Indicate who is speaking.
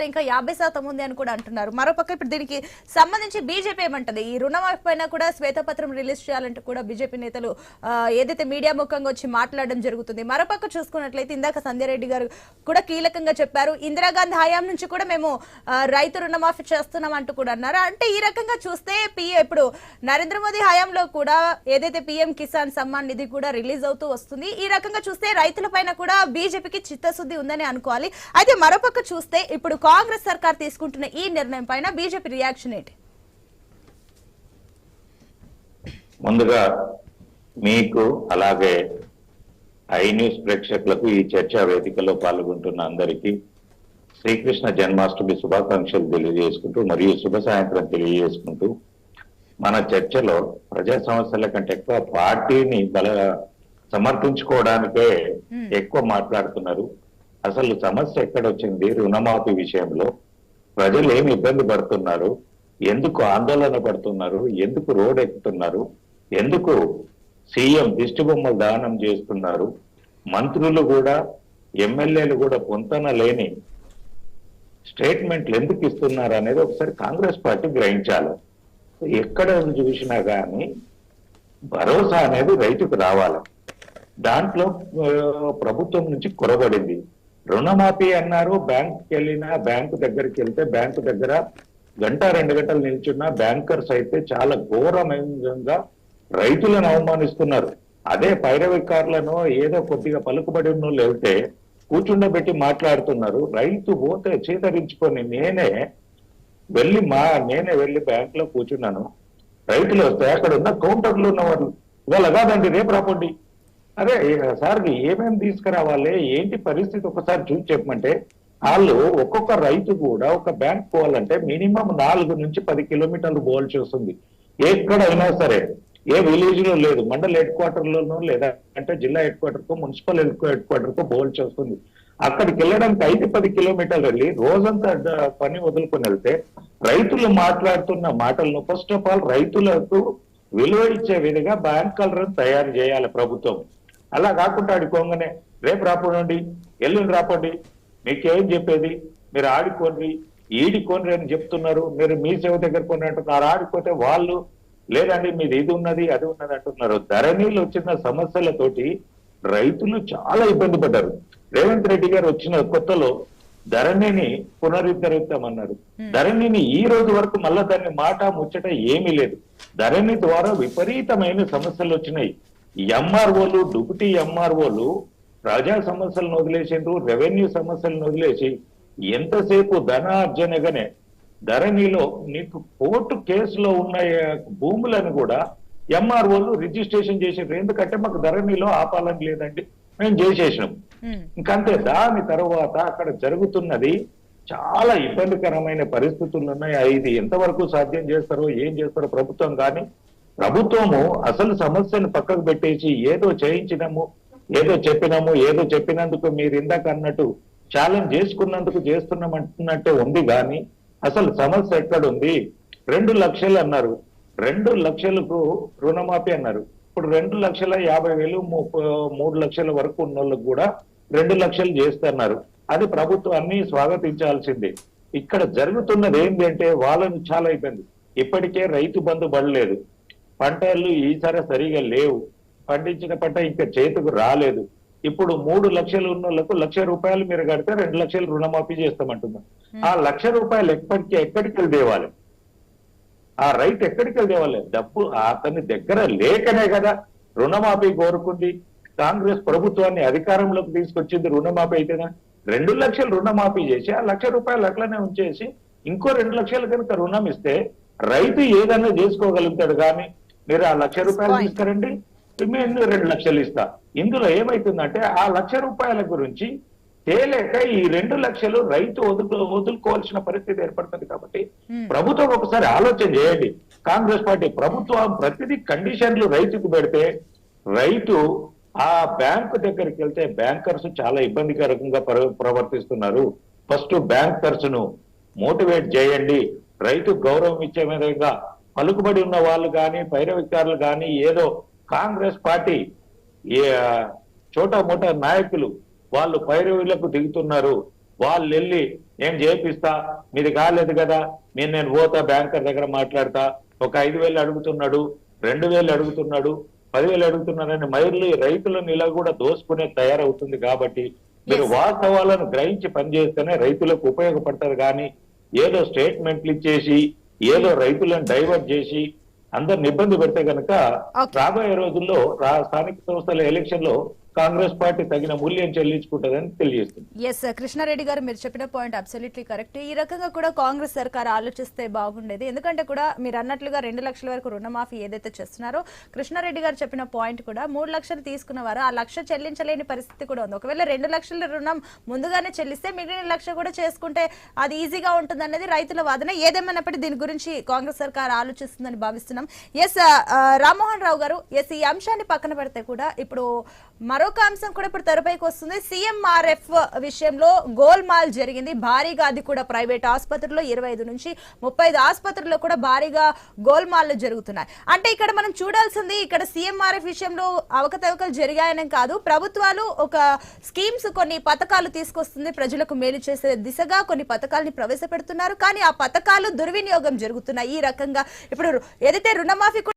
Speaker 1: ఇంకా యాభై శాతం ఉంది అని కూడా అంటున్నారు. మరోపక్క ఇప్పుడు దీనికి సంబంధించి బీజేపీ ఏమంటది? ఈ రుణమాఫీ పైన కూడా శ్వేతపత్రం రిలీజ్ చేయాలంటూ కూడా బీజేపీ నేతలు ఏదైతే మీడియా ముఖంగా వచ్చి మాట్లాడడం జరుగుతుంది. మరోపక్క చూసుకున్నట్లయితే ఇందాక సంధ్యారెడ్డి గారు కూడా కీలకంగా చెప్పారు. ఇందిరాగాంధీ హయాం నుంచి కూడా మేము రైతు రుణమాఫీ చేస్తున్నాం అంటూ కూడా అన్నారు. అంటే ఈ రకంగా చూస్తే పి ఇప్పుడు నరేంద్ర మోదీ హయాంలో కూడా ఏదైతే పిఎం కిసాన్ సమ్మాన్ నిధి కూడా రిలీజ్ అవుతూ వస్తుంది. ఈ రకంగా చూస్తే రైతుల పైన కూడా బీజేపీకి చిత్తశుద్ధి ఉందని అనుకోవాలి. అయితే మరోపక్క చూస్తే ఇప్పుడు కాంగ్రెస్ సర్కార్ తీసుకుంటున్న ఈ నిర్ణయం పైన బీజేపీ రియాక్షన్ ఏంటి?
Speaker 2: ముందుగా మీకు అలాగే ఐ న్యూస్ ప్రేక్షకులకు ఈ చర్చా వేదికలో పాల్గొంటున్న అందరికీ శ్రీకృష్ణ జన్మాష్టమి శుభాకాంక్షలు తెలియజేసుకుంటూ మరియు శుభ సాయంత్రం తెలియజేసుకుంటూ మన చర్చలో ప్రజా సమస్యల కంటే ఎక్కువ పార్టీని బల సమర్థించుకోవడానికే ఎక్కువ మాట్లాడుతున్నారు. అసలు సమస్య ఎక్కడొచ్చింది రుణమాఫీ విషయంలో? ప్రజలు ఏమి ఇబ్బంది పడుతున్నారు? ఎందుకు ఆందోళన పడుతున్నారు? ఎందుకు రోడ్ ఎక్కుతున్నారు? ఎందుకు సీఎం దిష్టి బొమ్మలు దానం చేస్తున్నారు? మంత్రులు కూడా ఎమ్మెల్యేలు కూడా పొంతన లేని స్టేట్మెంట్లు ఎందుకు ఇస్తున్నారు అనేది ఒకసారి కాంగ్రెస్ పార్టీ గ్రహించాలి. ఎక్కడ చూసినా కానీ భరోసా అనేది రైతుకు రావాలి. దాంట్లో ప్రభుత్వం నుంచి కొరబడింది. రుణమాఫీ అన్నారు. బ్యాంకుకి వెళ్ళినా బ్యాంకు దగ్గరికి వెళ్తే బ్యాంకు దగ్గర గంట రెండు గంటలు నిల్చున్న బ్యాంకర్స్ అయితే చాలా ఘోరమైన రైతులను అవమానిస్తున్నారు. అదే పైరవికారులను ఏదో కొద్దిగా పలుకుబడి ఉన్న వాళ్ళు కూర్చుండబెట్టి మాట్లాడుతున్నారు. రైతు పోతే చేతరించుకొని నేనే వెళ్ళి మా నేనే వెళ్ళి బ్యాంక్లో కూర్చున్నాను. రైతులు వస్తే అక్కడ ఉన్న కౌంటర్లు ఉన్న వాళ్ళు ఇవాళ కాదండి రేపు రాపండి. అదే సార్కి ఏమేమి తీసుకురావాలి? ఏంటి పరిస్థితి? ఒకసారి చూసి చెప్పమంటే వాళ్ళు ఒక్కొక్క రైతు కూడా ఒక బ్యాంక్ పోవాలంటే మినిమం నాలుగు నుంచి పది కిలోమీటర్లు పోవాల్సి వస్తుంది. ఎక్కడైనా సరే ఏ విలేజ్లో లేదు మండల్ హెడ్ క్వార్టర్ లోనో లేదా అంటే జిల్లా హెడ్ క్వార్టర్ కో మున్సిపల్ హెడ్ క్వార్టర్ కో పోవాల్సి వస్తుంది. అక్కడికి వెళ్ళడానికి ఐదు పది కిలోమీటర్లు వెళ్ళి రోజంతా పని వదులుకొని వెళ్తే రైతులు మాట్లాడుతున్న మాటలను ఫస్ట్ ఆఫ్ ఆల్ రైతులకు విలువ ఇచ్చే విధంగా బ్యాంక్ కలర్ తయారు చేయాలి ప్రభుత్వం. అలా కాకుండా ఆడుకోగానే రేపు రాపండి ఎల్లుండి రాపండి మీకేం చెప్పేది? మీరు ఆడుకోండి ఈడుకోండి అని చెప్తున్నారు. మీరు మీ సేవ దగ్గర కొని అంటున్నారు. ఆడిపోతే వాళ్ళు లేదండి మీది ఇది ఉన్నది అది ఉన్నది అంటున్నారు. ధరణిలో వచ్చిన సమస్యలతోటి రైతులు చాలా ఇబ్బంది పడ్డారు. రేవంత్ రెడ్డి గారు వచ్చిన కొత్తలో ధరణిని పునరుద్ధరిస్తామన్నారు ధరణిని ఈ రోజు వరకు మళ్ళా దాన్ని మాట ముచ్చట ఏమీ లేదు. ధరణి ద్వారా విపరీతమైన సమస్యలు వచ్చినాయి. ఎంఆర్ఓలు డుపుటీ ఎంఆర్ఓలు ప్రజా సమస్యలను వదిలేసిండ్రు రెవెన్యూ సమస్యలను వదిలేసి ఎంతసేపు ధనార్జనగానే ధరణిలో నీకు కోర్టు కేసులో ఉన్న భూములను కూడా ఎంఆర్ఓలు రిజిస్ట్రేషన్ చేసిండ్రు. ఎందుకంటే మాకు ధరణిలో ఆపాలని లేదండి. మేము చేసేసినాం. ఇంకంతే. దాని తర్వాత అక్కడ జరుగుతున్నది చాలా ఇబ్బందికరమైన పరిస్థితులు ఉన్నాయి. ఇది ఎంతవరకు సాధ్యం చేస్తారో ఏం చేస్తారో ప్రభుత్వం కానీ ప్రభుత్వము అసలు సమస్యను పక్కకు పెట్టేసి ఏదో చేయించినాము ఏదో చెప్పినాము ఏదో చెప్పినందుకు మీరు ఇందాక అన్నట్టు ఛాలెంజ్ చేసుకున్నందుకు చేస్తున్నాం అంటున్నట్టే ఉంది కానీ అసలు సమస్య ఎక్కడుంది? రెండు లక్షలు అన్నారు. రెండు లక్షలకు రుణమాఫీ అన్నారు. ఇప్పుడు రెండు లక్షల యాభై వేలు ము- మూడు లక్షల వరకు ఉన్న వాళ్ళకు కూడా రెండు లక్షలు చేస్తున్నారు. అది ప్రభుత్వాన్ని స్వాగతించాల్సిందే. ఇక్కడ జరుగుతున్నది ఏంటంటే వాళ్ళని చాలా ఇబ్బంది. ఇప్పటికే రైతు బంధు పడలేదు. పంటలు ఈసారి సరిగా లేవు. పండించిన పంట ఇంకా చేతికి రాలేదు. ఇప్పుడు మూడు లక్షలు ఉన్న వాళ్ళకు లక్ష రూపాయలు మీరు కడితే రెండు లక్షలు రుణమాఫీ చేస్తామంటున్నారు. ఆ లక్ష రూపాయలు ఎప్పటికి ఎక్కడికి వెళ్ళి ఆ రైతు ఎక్కడికి వెళ్ళి డబ్బు అతని దగ్గర లేకనే కదా. రుణమాఫీ కోరుకుంది. కాంగ్రెస్ ప్రభుత్వాన్ని అధికారంలోకి తీసుకొచ్చింది రుణమాఫీ అయితేనా? రెండు లక్షలు రుణమాఫీ చేసి ఆ లక్ష రూపాయలు అట్లనే ఉంచేసి ఇంకో రెండు లక్షలు కనుక రుణం ఇస్తే రైతు ఏదైనా చేసుకోగలుగుతాడు కానీ మీరు ఆ లక్ష రూపాయలు. తీసుకురండి మేము రెండు లక్షలు ఇస్తా ఇందులో ఏమైతుందంటే ఆ లక్ష రూపాయల గురించి తేలేక ఈ రెండు లక్షలు రైతు వదులు వదులుకోవాల్సిన పరిస్థితి ఏర్పడుతుంది కాబట్టి
Speaker 1: Hmm.
Speaker 2: ప్రభుత్వం ఒకసారి ఆలోచన చేయండి కాంగ్రెస్ పార్టీ ప్రభుత్వం ప్రతిదీ కండిషన్లు రైతుకు పెడితే రైతు ఆ బ్యాంకు దగ్గరికి వెళ్తే బ్యాంకర్స్ చాలా ఇబ్బందికరంగా ప్ర- ప్రవర్తిస్తున్నారు ఫస్ట్ బ్యాంకర్స్ను మోటివేట్ చేయండి రైతు గౌరవం ఇచ్చే విధంగా పలుకుబడి ఉన్న వాళ్ళు కానీ పైరవికారులు కానీ ఏదో కాంగ్రెస్ పార్టీ చోటా మోటా నాయకులు వాళ్ళు పైరవీలకు దిగుతున్నారు వాళ్ళు వెళ్ళి ఏం చేపిస్తా మీది కాలేదు కదా మీరు నేను పోతా బ్యాంకర్ దగ్గర మాట్లాడతా ఒక ఐదు వేలు అడుగుతున్నాడు రెండు వేలు అడుగుతున్నాడు పదివేలు అడుగుతున్నారని మళ్ళీ రైతులను ఇలా కూడా దోసుకునే తయారవుతుంది కాబట్టి మీరు. వాస్తవాలను గ్రహించి పనిచేస్తేనే రైతులకు ఉపయోగపడతారు కానీ ఏదో స్టేట్మెంట్లు ఇచ్చేసి ఏదో రైతులను డైవర్ట్ చేసి అందరిని ఇబ్బంది పెడితే కనుక. రాబోయే రోజుల్లో రా- స్థానిక సంస్థల ఎలక్షన్లో కాంగ్రెస్ పార్టీ తగిన మూల్యం చెల్లించుకుంటుందని తెలియజేస్తుంది.
Speaker 1: ఎస్ కృష్ణారెడ్డి గారు మీరు చెప్పిన పాయింట్ అబ్సల్యూట్లీ కరెక్ట్ ఈ రకంగా కూడా కాంగ్రెస్ సర్కార్ ఆలోచిస్తే బాగుండేది. ఎందుకంటే కూడా మీరు అన్నట్లుగా రెండు లక్షల వరకు రుణమాఫీ ఏదైతే చేస్తున్నారో కృష్ణారెడ్డి గారు చెప్పిన పాయింట్ కూడా మూడు లక్షలు తీసుకున్నవారు ఆ లక్ష చెల్లించలేని పరిస్థితి కూడా ఉంది. ఒకవేళ రెండు లక్షల రుణం ముందుగానే చెల్లిస్తే మిగిలిన లక్ష కూడా చేసుకుంటే అది ఈజీగా ఉంటుంది అనేది రైతుల వాదన. ఏదేమైనప్పటికీ దీని గురించి కాంగ్రెస్ సర్కార్ ఆలోచిస్తుందని భావిస్తున్నాం. ఎస్ uh, రామ్మోహన్ రావు గారు ఎస్ ఈ అంశాన్ని పక్కన పెడితే కూడా ఇప్పుడు మరొక అంశం కూడా ఇప్పుడు తెరపైకి వస్తుంది. సీఎంఆర్ఎఫ్ విషయంలో గోల్మాల్ జరిగింది. భారీగా అది కూడా ప్రైవేట్ ఆసుపత్రుల్లో ఇరవై ఐదు నుంచి ముప్పై ఆసుపత్రుల్లో కూడా భారీగా గోల్మాల్లు జరుగుతున్నాయి. అంటే ఇక్కడ మనం చూడాల్సింది ఇక్కడ సీఎంఆర్ఎఫ్ విషయంలో అవకతవకలు జరిగాయనే కాదు. ప్రభుత్వాలు ఒక స్కీమ్స్ కొన్ని పథకాలు తీసుకొస్తుంది. ప్రజలకు మేలు చేసే దిశగా కొన్ని పథకాలని ప్రవేశపెడుతున్నారు. కానీ ఆ పథకాలు దుర్వినియోగం జరుగుతున్నాయి. ఈ రకంగా ఇప్పుడు ఏదైతే రుణమాఫీ కూడా